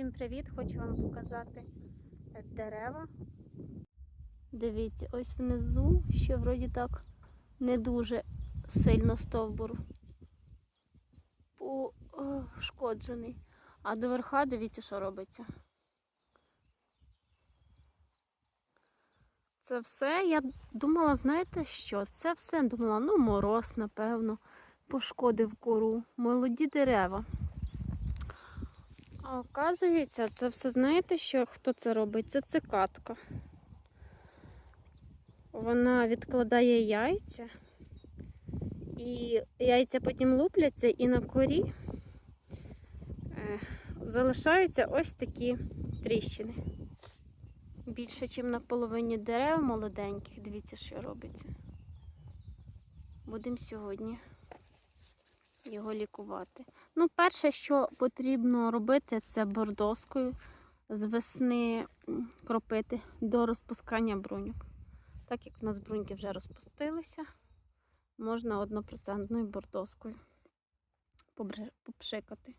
Всім привіт! Хочу вам показати е, дерева. Дивіться, ось внизу ще вроді так не дуже сильно стовбур пошкоджений. А до верха дивіться, що робиться. Це все, я думала, знаєте що? Це все думала, ну мороз, напевно, пошкодив кору, молоді дерева. А оказується, це все знаєте, що хто це робить? Це цикатка. Вона відкладає яйця, і яйця потім лупляться, і на корі е, залишаються ось такі тріщини. Більше, ніж на половині дерев молоденьких. Дивіться, що робиться. Будемо сьогодні його лікувати. Ну, перше, що потрібно робити, це бордоскою з весни кропити до розпускання бруньок. Так як в нас бруньки вже розпустилися, можна однопроцентною бордоскою попшикати.